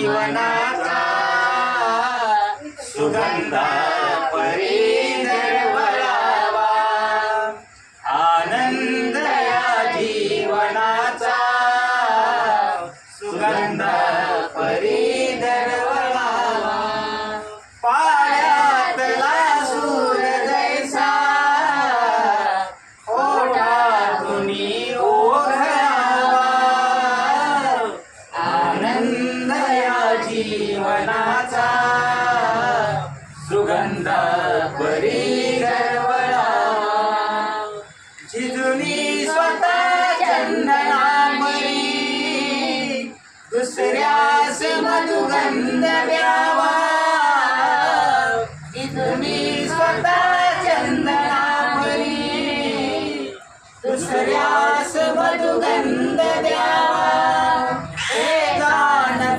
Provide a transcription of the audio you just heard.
जीवनाचा सुगंध परी जीवनाचा सुगंध परी गरवळा जिजुनी स्वतः चंदनामयी दुसऱ्यास मधुगंध द्यावा. जिजुनी स्वतः चंदनामयी दुसऱ्यास मधुगंध